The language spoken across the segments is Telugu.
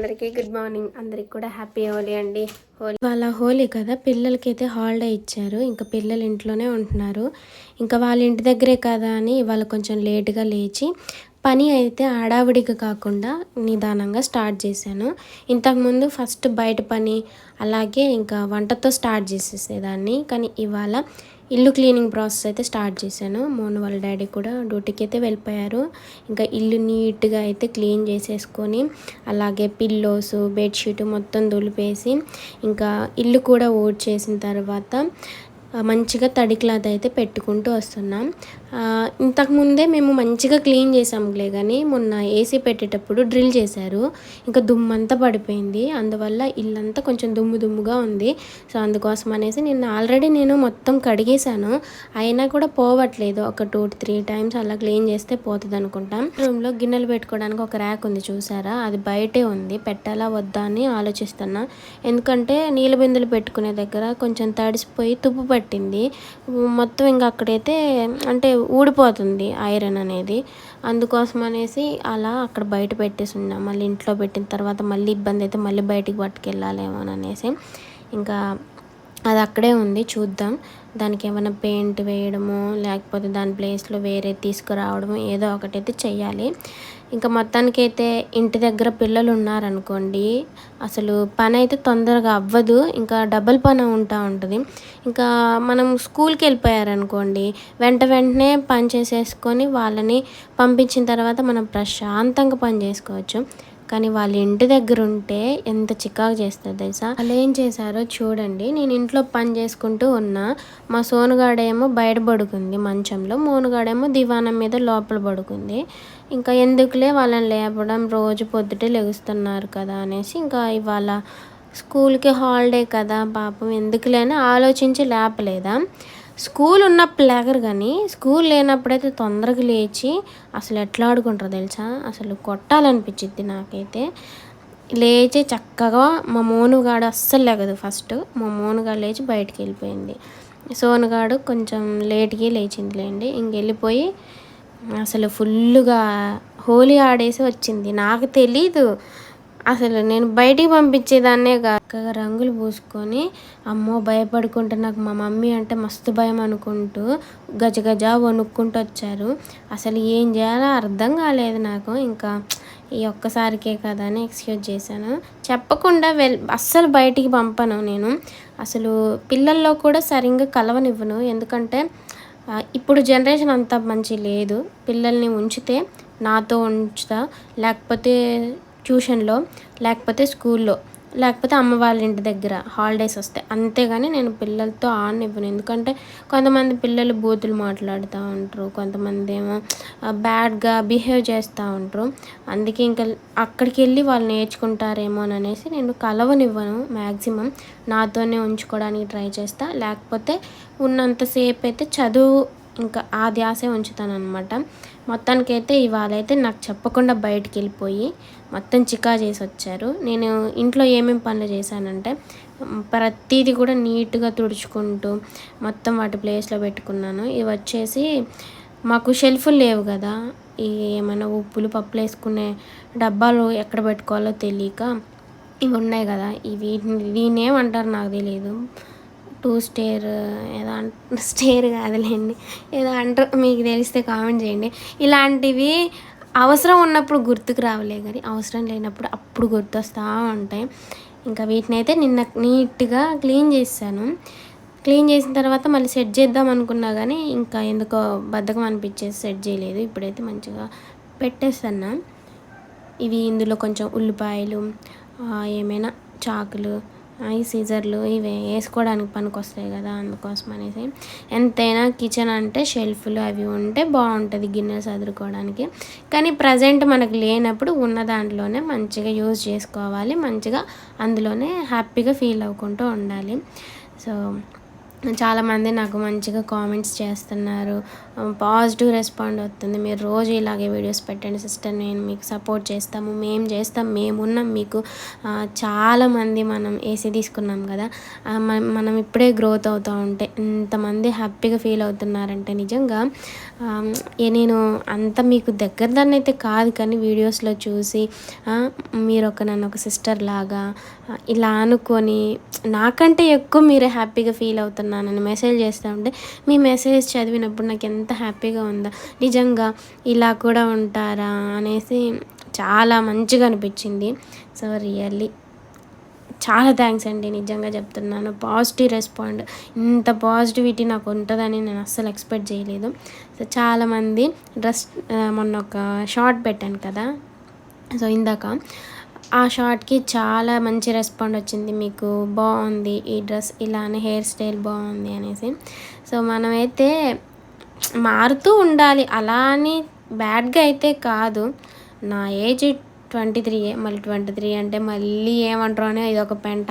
అందరికీ గుడ్ మార్నింగ్ అందరికి కూడా హ్యాపీ హోలీ అండి. హోలీ వాళ్ళ హోలీ కదా. పిల్లలకైతే హాలిడే ఇచ్చారు. ఇంకా పిల్లలు ఇంట్లోనే ఉంటున్నారు. ఇంకా వాళ్ళ ఇంటి దగ్గరే కదా అని ఇవాళ కొంచెం లేట్గా లేచి పని అయితే హడావిడిగా కాకుండా నిదానంగా స్టార్ట్ చేశాను. ఇంతకుముందు ఫస్ట్ బయట పని అలాగే ఇంకా వంటతో స్టార్ట్ చేసేసేదాన్ని. కానీ ఇవాళ ఇల్లు క్లీనింగ్ ప్రాసెస్ అయితే స్టార్ట్ చేశాను. మోను వాళ్ళ డాడీ కూడా డ్యూటీకి అయితే వెళ్ళిపోయారు. ఇంకా ఇల్లు నీట్గా అయితే క్లీన్ చేసేసుకొని అలాగే పిల్లోస్ బెడ్షీట్ మొత్తం దులిపేసి ఇంకా ఇల్లు కూడా ఓడ్ చేసిన తర్వాత మంచిగా తడి క్లాత్ అయితే పెట్టుకుంటూ వస్తున్నాం. ఇంతకుముందే మేము మంచిగా క్లీన్ చేసాంలే కానీ మొన్న ఏసీ పెట్టేటప్పుడు డ్రిల్ చేశారు. ఇంకా దుమ్మంతా పడిపోయింది. అందువల్ల ఇల్లంతా కొంచెం దుమ్ము దుమ్ముగా ఉంది. సో అందుకోసం అనేసి నిన్న ఆల్రెడీ నేను మొత్తం కడిగేశాను. అయినా కూడా పోవట్లేదు. ఒక టూ త్రీ టైమ్స్ అలా క్లీన్ చేస్తే పోతుంది అనుకుంటాం రూమ్లో గిన్నెలు పెట్టుకోవడానికి ఒక ర్యాక్ ఉంది చూసారా? అది బయటే ఉంది. పెట్టాలా వద్దా అని ఆలోచిస్తున్నా. ఎందుకంటే నీళ్ళ బిందులు పెట్టుకునే దగ్గర కొంచెం తడిసిపోయి తుప్పు పట్టింది. మొత్తం ఇంకా అక్కడైతే అంటే ఊడిపోతుంది ఐరన్ అనేది. అందుకోసం అనేసి అలా అక్కడ బయట పెట్టేసి ఉన్నా. మళ్ళీ ఇంట్లో పెట్టిన తర్వాత మళ్ళీ ఇబ్బంది అయితే మళ్ళీ బయటికి పట్టుకెళ్ళాలేమో అని అనేసి. ఇంకా అది అక్కడే ఉంది చూద్దాం. దానికి ఏమైనా పెయింట్ వేయడము లేకపోతే దాని ప్లేస్లో వేరే తీసుకురావడము ఏదో ఒకటైతే చెయ్యాలి. ఇంకా మొత్తానికైతే ఇంటి దగ్గర పిల్లలు ఉన్నారనుకోండి అసలు పని అయితే తొందరగా అవ్వదు. ఇంకా డబల్ పని ఉంటా ఉంటుంది. ఇంకా మనం స్కూల్కి వెళ్ళిపోయారనుకోండి వెంట వెంటనే పని చేసేసుకొని వాళ్ళని పంపించిన తర్వాత మనం ప్రశాంతంగా పని చేసుకోవచ్చు. కానీ వాళ్ళ ఇంటి దగ్గర ఉంటే ఎంత చికాకు చేస్తుంది తెలుసా? వాళ్ళు ఏం చేశారో చూడండి. నేను ఇంట్లో పని చేసుకుంటూ ఉన్నా మా సోనుగాడేమో బయట పడుకుంది మంచంలో మోనుగాడేమో దివానం మీద లోపల పడుకుంది. ఇంకా ఎందుకులే వాళ్ళని లేపడం రోజు పొద్దుటే లెగుస్తున్నారు కదా అనేసి ఇంకా ఇవాళ స్కూల్కి హాలిడే కదా పాపం ఎందుకులే అని ఆలోచించి లేపలేదా? స్కూల్ ఉన్నప్పుడు లేకరు కానీ స్కూల్ లేనప్పుడైతే తొందరగా లేచి అసలు ఎట్లా ఆడుకుంటారో తెలుసా? అసలు కొట్టాలనిపించిద్ది నాకైతే. లేచి చక్కగా మా మోనుగాడు అస్సలు లేగదు ఫస్ట్. మా మోనుగాడు లేచి బయటికి వెళ్ళిపోయింది. సోనుగాడు కొంచెం లేట్కి లేచిందిలేండి. ఇంక వెళ్ళిపోయి అసలు ఫుల్గా హోలీ ఆడేసి వచ్చింది. నాకు తెలీదు. అసలు నేను బయటికి పంపించేదాన్నే కాక్కగా రంగులు పూసుకొని అమ్మో భయపడుకుంటూ నాకు మా మమ్మీ అంటే మస్తు భయం అనుకుంటూ గజ గజ వణుక్కుంటూ వచ్చారు. అసలు ఏం చేయాలో అర్థం కాలేదు నాకు. ఇంకా ఈ ఒక్కసారికే కదా అని ఎక్స్క్యూజ్ చేశాను. చెప్పకుండా వెల్ అస్సలు బయటికి పంపను నేను. అసలు పిల్లల్లో కూడా సరిగ్గా కలవనివ్వను. ఎందుకంటే ఇప్పుడు జనరేషన్ అంత మంచి లేదు. పిల్లల్ని ఉంచితే నాతో ఉంచుతా. లేకపోతే ట్యూషన్లో లేకపోతే స్కూల్లో. లేకపోతే అమ్మ వాళ్ళ ఇంటి దగ్గర హాలిడేస్ వస్తాయి అంతేగాని నేను పిల్లలతో ఆడనివ్వను. ఎందుకంటే కొంతమంది పిల్లలు బూతులు మాట్లాడుతూ ఉంటారు. కొంతమంది ఏమో బ్యాడ్గా బిహేవ్ చేస్తూ ఉంటారు. అందుకే ఇంకా అక్కడికి వెళ్ళి వాళ్ళు నేర్చుకుంటారేమో అని అనేసి నేను కలవనివ్వను మ్యాక్సిమం నాతోనే ఉంచుకోవడానికి ట్రై చేస్తా. లేకపోతే ఉన్నంతసేపు అయితే చదువు ఇంకా ఆ ధ్యాసే ఉంచుతాను అనమాట మొత్తానికైతే ఇవాళ అయితే నాకు చెప్పకుండా బయటికి వెళ్ళిపోయి మొత్తం చికా చేసి వచ్చారు. నేను ఇంట్లో ఏమేమి పనులు చేశానంటే ప్రతిదీ కూడా నీట్గా తుడుచుకుంటూ మొత్తం వాటి ప్లేస్లో పెట్టుకున్నాను. ఇవి వచ్చేసి మాకు షెల్ఫ్లు లేవు కదా. ఈ ఏమైనా ఉప్పులు పప్పులు వేసుకునే డబ్బాలు ఎక్కడ పెట్టుకోవాలో తెలియక ఇవి ఉన్నాయి కదా. ఇవి దీని ఏమంటారు నాకు తెలియదు టూ స్టేర్ ఏదో అంట స్టేర్ కాదులేండి. ఏదో అంటారు మీకు తెలిస్తే కామెంట్ చేయండి. ఇలాంటివి అవసరం ఉన్నప్పుడు గుర్తుకు రావలే కానీ అవసరం లేనప్పుడు అప్పుడు గుర్తొస్తూ ఉంటాయి. ఇంకా వీటిని అయితే నిన్న నీట్గా క్లీన్ చేశాను. క్లీన్ చేసిన తర్వాత మళ్ళీ సెట్ చేద్దాం అనుకున్నా కానీ ఇంకా ఎందుకో బద్ధకం అనిపించేసి సెట్ చేయలేదు. ఇప్పుడైతే మంచిగా పెట్టేస్తున్నా. ఇవి ఇందులో కొంచెం ఉల్లిపాయలు ఏమైనా చాకులు ఈ సీజర్లు ఇవి వేసుకోవడానికి పనికొస్తాయి కదా అందుకోసం అనేసి ఎంతైనా కిచెన్ అంటే షెల్ఫ్లు అవి ఉంటే బాగుంటుంది గిన్నెలు చదువుకోవడానికి కానీ ప్రజెంట్ మనకు లేనప్పుడు ఉన్న దాంట్లోనే మంచిగా యూజ్ చేసుకోవాలి మంచిగా అందులోనే హ్యాపీగా ఫీల్ అవ్వకుంటూ ఉండాలి. సో చాలామంది నాకు మంచిగా కామెంట్స్ చేస్తున్నారు. పాజిటివ్ రెస్పాండ్ అవుతుంది మీరు రోజు ఇలాగే వీడియోస్ పెట్టండి సిస్టర్ నేను మీకు సపోర్ట్ చేస్తాము. మేము చేస్తాం. మేమున్నాం. మీకు చాలామంది మనం ఏసీ తీసుకున్నాం కదా. మనం ఇప్పుడే గ్రోత్ అవుతూ ఉంటే ఇంతమంది హ్యాపీగా ఫీల్ అవుతున్నారంటే నిజంగా నేను అంత మీకు దగ్గర దాన్ని అయితే కాదు కానీ వీడియోస్లో చూసి మీరు ఒక నన్ను ఒక సిస్టర్ లాగా ఇలా అనుకొని నాకంటే ఎక్కువ మీరు హ్యాపీగా ఫీల్ అవుతున్నారు. అవుతున్నానని మెసేజ్ చేస్తూ ఉంటే మీ మెసేజ్ చదివినప్పుడు నాకు ఎంత హ్యాపీగా ఉందో. నిజంగా ఇలా కూడా ఉంటారా అనేసి చాలా మంచిగా అనిపించింది. సో రియల్లీ చాలా థ్యాంక్స్ అండి నిజంగా చెప్తున్నాను. పాజిటివ్ రెస్పాండ్ ఇంత పాజిటివిటీ నాకు ఉంటుందని నేను అస్సలు ఎక్స్పెక్ట్ చేయలేదు. సో చాలామంది డ్రెస్ మొన్న ఒక షార్ట్ పెట్టాను కదా. సో ఇందాక ఆ షార్ట్కి చాలా మంచి రెస్పాండ్ వచ్చింది. మీకు బాగుంది ఈ డ్రెస్ ఇలానే హెయిర్ స్టైల్ బాగుంది అనేసి. సో మనమైతే మారుతూ ఉండాలి. అలా అని బ్యాడ్గా అయితే కాదు. నా ఏజ్ ట్వంటీ త్రీ మళ్ళీ ట్వంటీ త్రీ అంటే మళ్ళీ ఏమంటారు అని ఇది ఒక పెంట.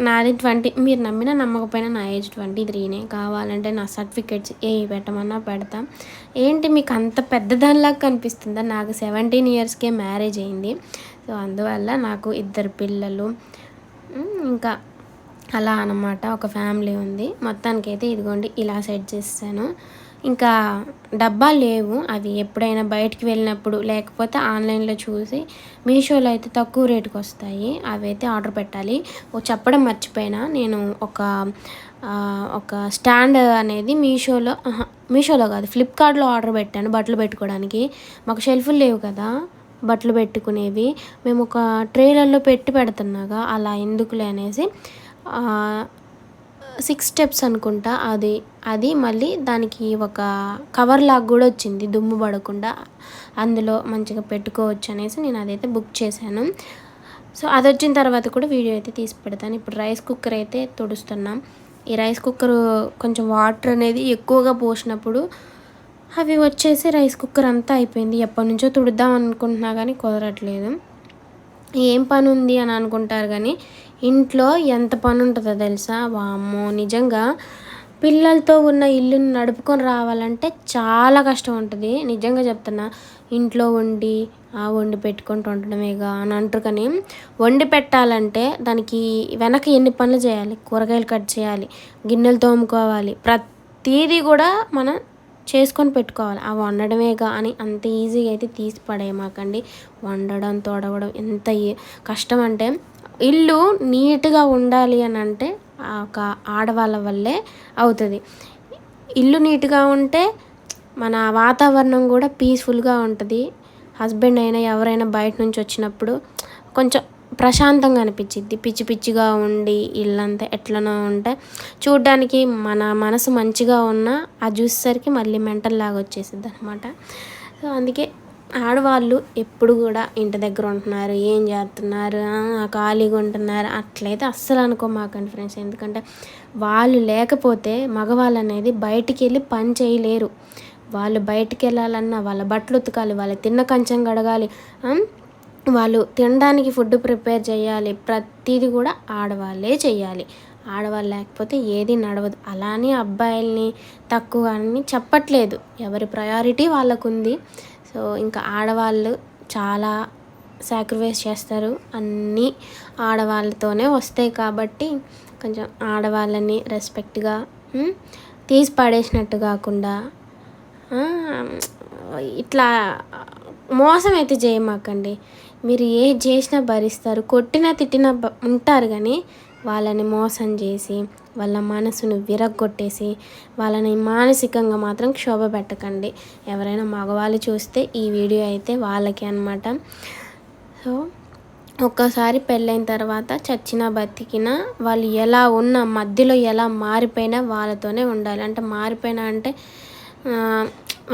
నాది ట్వంటీ మీరు నమ్మినా నమ్మకపోయినా నా ఏజ్ ట్వంటీ త్రీనే. కావాలంటే నా సర్టిఫికెట్స్ ఏ పెట్టమన్నా పెడతాం. ఏంటి మీకు అంత పెద్దదానిలాగా కనిపిస్తుందా? నాకు సెవెంటీన్ ఇయర్స్కే మ్యారేజ్ అయింది. సో అందువల్ల నాకు ఇద్దరు పిల్లలు ఇంకా అలా అన్నమాట. ఒక ఫ్యామిలీ ఉంది. మొత్తానికైతే ఇదిగోండి ఇలా సెట్ చేస్తాను. ఇంకా డబ్బా లేవు. అవి ఎప్పుడైనా బయటికి వెళ్ళినప్పుడు లేకపోతే ఆన్లైన్లో చూసి మీషోలో అయితే తక్కువ రేటుకి వస్తాయి. అవి అయితే ఆర్డర్ పెట్టాలి. ఓ చెప్పడం మర్చిపోయినా నేను ఒక ఒక స్టాండ్ అనేది మీషోలో మీషోలో కాదు ఫ్లిప్కార్ట్లో ఆర్డర్ పెట్టాను బట్టలు పెట్టుకోవడానికి. మాకు షెల్ఫ్లు లేవు కదా. బట్టలు పెట్టుకునేవి. మేము ఒక ట్రైలర్లో పెట్టి పెడుతున్నాగా అలా ఎందుకులే అనేసి. సిక్స్ స్టెప్స్ అనుకుంటా అది అది మళ్ళీ దానికి ఒక కవర్ లాగా కూడా వచ్చింది దుమ్ము పడకుండా అందులో మంచిగా పెట్టుకోవచ్చు అనేసి నేను అదైతే బుక్ చేశాను. సో అది వచ్చిన తర్వాత కూడా వీడియో అయితే తీసి పెడతాను. ఇప్పుడు రైస్ కుక్కర్ అయితే తుడుస్తున్నాం. ఈ రైస్ కుక్కర్ కొంచెం వాటర్ అనేది ఎక్కువగా పోసినప్పుడు అవి వచ్చేసి రైస్ కుక్కర్ అంతా అయిపోయింది. ఎప్పటి నుంచో తుడుద్దాం అనుకుంటున్నా కానీ కుదరట్లేదు. ఏం పని ఉంది అని అనుకుంటారు కానీ ఇంట్లో ఎంత పని ఉంటుందో తెలుసా? వామ్మో నిజంగా పిల్లలతో ఉన్న ఇల్లుని నడుపుకొని రావాలంటే చాలా కష్టం ఉంటుంది నిజంగా చెప్తున్నా ఇంట్లో వండి ఆ వండి పెట్టుకుంటూ ఉండడమేగా అని అంటారు కానీ వండి పెట్టాలంటే దానికి వెనక ఎన్ని పనులు చేయాలి? కూరగాయలు కట్ చేయాలి గిన్నెలు తోముకోవాలి ప్రతిదీ కూడా మనం చేసుకొని పెట్టుకోవాలి. ఆ వండడమేగా అని అంత ఈజీగా అయితే తీసి పడేయమాకండి. వండడం తోడవడం ఎంత కష్టం అంటే ఇల్లు నీట్గా ఉండాలి అని అంటే ఆ ఒక ఆడవాళ్ళ వల్లే అవుతుంది. ఇల్లు నీట్గా ఉంటే మన వాతావరణం కూడా పీస్ఫుల్గా ఉంటుంది. హస్బెండ్ అయినా ఎవరైనా బయట నుంచి వచ్చినప్పుడు కొంచెం ప్రశాంతంగా అనిపించింది పిచ్చి పిచ్చిగా ఉండి ఇల్లంతా ఎట్లనో ఉంటే చూడ్డానికి మన మనసు మంచిగా ఉన్నా అది చూసేసరికి మళ్ళీ మెంటల్ లాగా వచ్చేసిద్ది అనమాట సో అందుకే ఆడవాళ్ళు ఎప్పుడు కూడా ఇంటి దగ్గర ఉంటున్నారు ఏం చేస్తున్నారు ఖాళీగా ఉంటున్నారు అట్లయితే అస్సలు అనుకోమాకండి ఫ్రెండ్స్. ఎందుకంటే వాళ్ళు లేకపోతే మగవాళ్ళు అనేది బయటికి వెళ్ళి పని చేయలేరు. వాళ్ళు బయటికి వెళ్ళాలన్నా వాళ్ళ బట్టలు ఉతకాలి వాళ్ళ తిన్న కంచం గడగాలి వాళ్ళు తినడానికి ఫుడ్ ప్రిపేర్ చేయాలి. ప్రతిదీ కూడా ఆడవాళ్ళే చేయాలి. ఆడవాళ్ళు లేకపోతే ఏది నడవదు. అలానే అబ్బాయిల్ని తక్కువ అని చెప్పట్లేదు. ఎవరి ప్రయారిటీ వాళ్ళకుంది. సో ఇంకా ఆడవాళ్ళు చాలా సాక్రిఫైస్ చేస్తారు. అన్నీ ఆడవాళ్ళతోనే వస్తాయి కాబట్టి కొంచెం ఆడవాళ్ళని రెస్పెక్ట్గా తీసి పడేసినట్టు కాకుండా ఇట్లా మోసం అయితే చేయమాకండి. మీరు ఏ చేసినా భరిస్తారు కొట్టినా తిట్టినా ఉంటారు కానీ వాళ్ళని మోసం చేసి వాళ్ళ మనసును విరగ్గొట్టేసి వాళ్ళని మానసికంగా మాత్రం క్షోభ పెట్టకండి. ఎవరైనా మగవాళ్ళు చూస్తే ఈ వీడియో అయితే వాళ్ళకి అనమాట సో ఒక్కసారి పెళ్ళైన తర్వాత చచ్చినా బతికినా వాళ్ళు ఎలా ఉన్నా మధ్యలో ఎలా మారిపోయినా వాళ్ళతోనే ఉండాలి. అంటే మారిపోయినా అంటే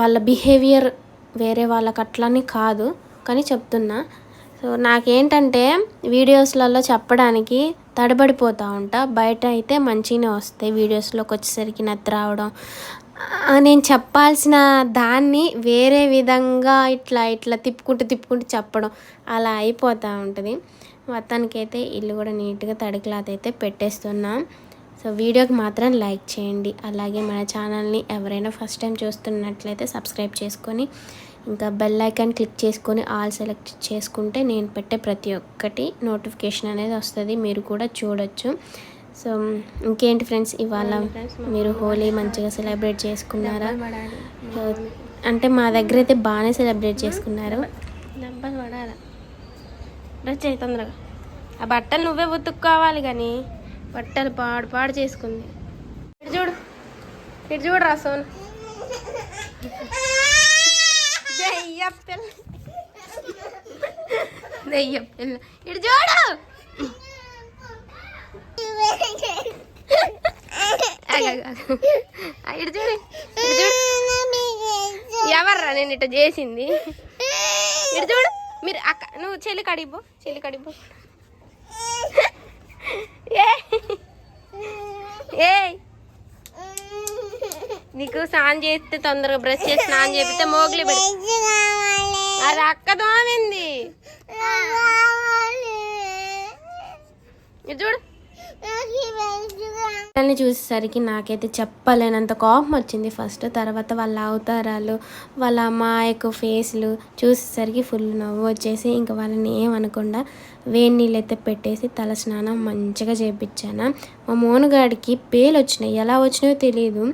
వాళ్ళ బిహేవియర్ వేరే వాళ్ళకి అట్లని కాదు. కానీ చెప్తున్నా సో నాకేంటంటే వీడియోస్లలో చెప్పడానికి తడబడిపోతూ ఉంటా. బయట అయితే మంచిగానే వస్తాయి వీడియోస్లోకి వచ్చేసరికి నత్తి రావడం. నేను చెప్పాల్సిన దాన్ని వేరే విధంగా ఇట్లా ఇట్లా తిప్పుకుంటూ తిప్పుకుంటూ చెప్పడం అలా అయిపోతూ ఉంటుంది. మొత్తానికైతే ఇల్లు కూడా నీట్గా తడిక్లాత్ అయితే పెట్టేస్తున్నాం. సో వీడియోకి మాత్రం లైక్ చేయండి. అలాగే మన ఛానల్ని ఎవరైనా ఫస్ట్ టైం చూస్తున్నట్లయితే సబ్స్క్రైబ్ చేసుకొని ఇంకా బెల్ ఐకాన్ క్లిక్ చేసుకొని ఆల్ సెలెక్ట్ చేసుకుంటే నేను పెట్టే ప్రతి ఒక్కటి నోటిఫికేషన్ అనేది వస్తుంది. మీరు కూడా చూడొచ్చు. సో ఇంకేంటి ఫ్రెండ్స్ ఇవాళ మీరు హోలీ మంచిగా సెలబ్రేట్ చేసుకున్నారా? అంటే మా దగ్గర అయితే బాగానే సెలబ్రేట్ చేసుకున్నారు. తొందరగా. ఆ బట్టలు నువ్వే ఉతుక్కోవాలి కానీ బట్టలు పాడు పాడు చేసుకుంది. ఇటు చూడు. ఇటు చూడు రా సోన్. దెయ్య పిల్ల దెయ్య పిల్ల ఇటు చూడు ఇటు చూడు. ఎవర్రా నేను ఇట్లా చేసింది? ఇటు చూడు. మీరు అక్క నువ్వు చెల్లి కడిపో చెల్లి కడిపో ఏ ఏ నీకు స్నానం చేస్తే తొందరగా బ్రష్ చేసి స్నానం చేపిస్తే మోగులు పెడి అది అక్క దోమింది. చూడు. పిల్లల్ని చూసేసరికి నాకైతే చెప్పలేనంత కోపం వచ్చింది. ఫస్ట్ తర్వాత వాళ్ళ అవతారాలు వాళ్ళ అమ్మాయికు ఫేస్లు చూసేసరికి ఫుల్ నవ్వు వచ్చేసి ఇంకా వాళ్ళని ఏమనకుండా వేడి నీళ్ళు అయితే పెట్టేసి తల స్నానం మంచిగా చేయించాను మా మోనుగాడికి పేలు వచ్చినాయి ఎలా వచ్చినాయో తెలియదు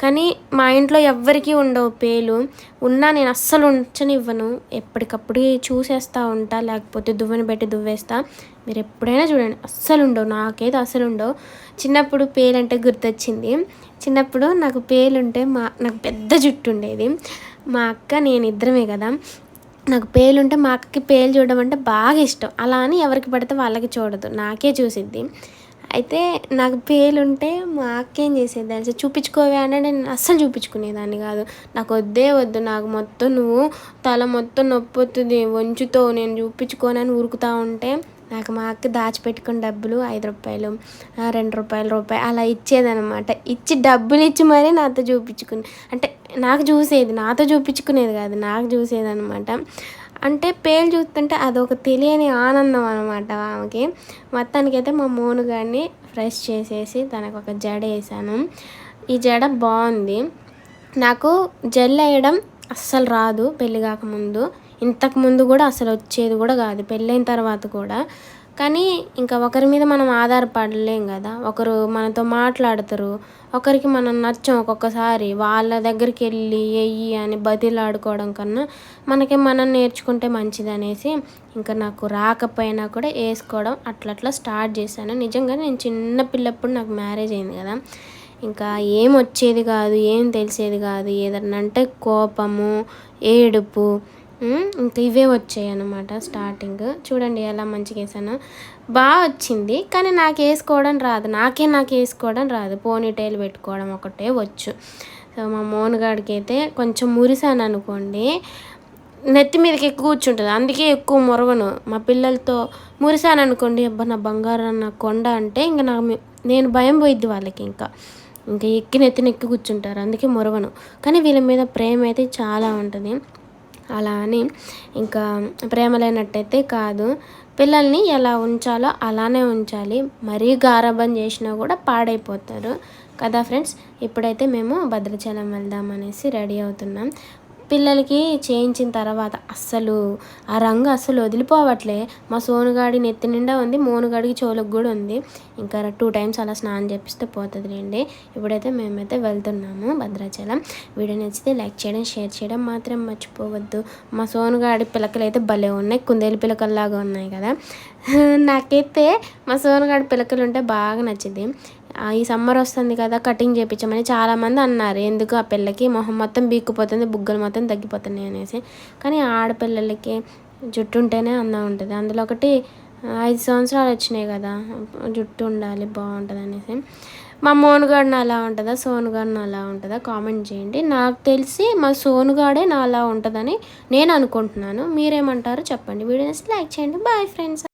కానీ మా ఇంట్లో ఎవ్వరికీ ఉండవు పేలు. ఉన్నా నేను అస్సలు ఉంచనివ్వను. ఎప్పటికప్పుడు చూసేస్తూ ఉంటా లేకపోతే దువ్వని పెట్టి దువ్వేస్తా. మీరు ఎప్పుడైనా చూడండి అస్సలు ఉండవు. నాకైతే అస్సలు ఉండవు. చిన్నప్పుడు పేలంటే గుర్తొచ్చింది. చిన్నప్పుడు నాకు పేలుంటే మా నాకు పెద్ద జుట్టు ఉండేది. మా అక్క నేను ఇద్దరమే కదా. నాకు పేలుంటే మా అక్కకి పేలు చూడడం అంటే బాగా ఇష్టం. అలా అని ఎవరికి పడితే వాళ్ళకి చూడదు. నాకే చూసిద్ది. అయితే నాకు పేలుంటే మా అక్క ఏం చేసేది తెలుసు? చూపించుకోవే అంటే నేను అస్సలు చూపించుకునేదాన్ని కాదు. నాకు వద్దే వద్దు నాకు మొత్తం నువ్వు తల మొత్తం నొప్పి వస్తుంది వంచుతో నేను చూపించుకోనని ఉరుకుతా ఉంటే నాకు మా అక్క దాచిపెట్టుకున్న డబ్బులు ఐదు రూపాయలు రెండు రూపాయలు రూపాయి అలా ఇచ్చేదనమాట ఇచ్చి డబ్బులు ఇచ్చి మరీ నాతో చూపించుకుని అంటే నాకు చూసేది నాతో చూపించుకునేది కాదు నాకు చూసేది అనమాట అంటే పేలు చూస్తుంటే అదొక తెలియని ఆనందం అనమాట ఆమెకి. మొత్తానికైతే మా మోనుగాడిని ఫ్రెష్ చేసేసి తనకు ఒక జడ వేసాను. ఈ జడ బాగుంది. నాకు జెల్ వేయడం అస్సలు రాదు పెళ్ళి కాకముందు. ఇంతకు ముందు కూడా అసలు వచ్చేది కూడా కాదు. పెళ్ళైన తర్వాత కూడా. కానీ ఇంకా ఒకరి మీద మనం ఆధారపడలేం కదా. ఒకరు మనతో మాట్లాడతారు. ఒకరికి మనం నచ్చం ఒక్కొక్కసారి. వాళ్ళ దగ్గరికి వెళ్ళి ఎయ్యి అని బతిలాడుకోవడం కన్నా మనకి మనం నేర్చుకుంటే మంచిది అనేసి ఇంకా నాకు రాకపోయినా కూడా వేసుకోవడం అట్లా అట్లా స్టార్ట్ చేశాను. నిజంగా నేను చిన్న పిల్లప్పుడు నాకు మ్యారేజ్ అయింది కదా. ఇంకా ఏం వచ్చేది కాదు ఏం తెలిసేది కాదు. ఏదన్నా అంటే కోపము ఏడుపు ఇంకా ఇవే వచ్చాయి అనమాట స్టార్టింగ్ చూడండి ఎలా మంచిగా వేసాను. బాగా వచ్చింది కానీ నాకు వేసుకోవడం రాదు. నాకే నాకు వేసుకోవడం రాదు. పోనీ టైల్ పెట్టుకోవడం ఒకటే వచ్చు. సో మా మోనుగాడికి అయితే కొంచెం మురిసాను అనుకోండి. నెత్తి మీదకి ఎక్కువ కూర్చుంటుంది. అందుకే ఎక్కువ మొరవను మా పిల్లలతో మురిసాను అనుకోండి అబ్బా నా బంగారం నా కొండ అంటే ఇంకా నా నేను భయం పోయిద్ది వాళ్ళకి ఇంకా. ఇంకా ఎక్కిన ఎత్తిన ఎక్కి కూర్చుంటారు. అందుకే మొరవను కానీ వీళ్ళ మీద ప్రేమ అయితే చాలా ఉంటుంది. అలా అని ఇంకా ప్రేమ లేనట్టయితే కాదు. పిల్లల్ని ఎలా ఉంచాలో అలానే ఉంచాలి. మరీ గారాబం చేసినా కూడా పాడైపోతారు. కదా ఫ్రెండ్స్? ఇప్పుడైతే మేము భద్రాచలం వెళ్దాం అనేసి రెడీ అవుతున్నాం. పిల్లలకి చేయించిన తర్వాత అస్సలు ఆ రంగు అస్సలు వదిలిపోవట్లే. మా సోనుగాడి నెత్తి నిండా ఉంది మోనుగాడికి చెవులకు కూడా ఉంది. ఇంకా టూ టైమ్స్ అలా స్నానం చేపిస్తే పోతుంది లేండి ఇప్పుడైతే మేమైతే వెళ్తున్నాము భద్రాచలం. వీడియో నచ్చితే లైక్ చేయడం షేర్ చేయడం మాత్రం మర్చిపోవద్దు. మా సోనుగాడి పిలకలు అయితే భలే ఉన్నాయి కుందేలు పిలకల్లాగా ఉన్నాయి కదా. నాకైతే మా సోనుగాడి పిలకలు ఉంటే బాగా నచ్చింది. ఈ సమ్మర్ వస్తుంది కదా కటింగ్ చేయించమని చాలామంది అన్నారు. ఎందుకు? ఆ పిల్లకి మొహం మొత్తం బీక్కుపోతుంది బుగ్గలు మొత్తం తగ్గిపోతున్నాయి అనేసి. కానీ ఆడపిల్లలకి జుట్టు ఉంటేనే అందం ఉంటుంది. అందులో ఒకటి ఐదు సంవత్సరాలు వచ్చినాయి కదా జుట్టు ఉండాలి బాగుంటుంది అనేసి. మా మోనుగాడిని అలా ఉంటుందా? సోనుగాడిని అలా ఉంటుందా? కామెంట్ చేయండి. నాకు తెలిసి మా సోనుగాడే నా అలా ఉంటుందని నేను అనుకుంటున్నాను. మీరేమంటారో చెప్పండి. వీడియోస్ లైక్ చేయండి. Bye friends.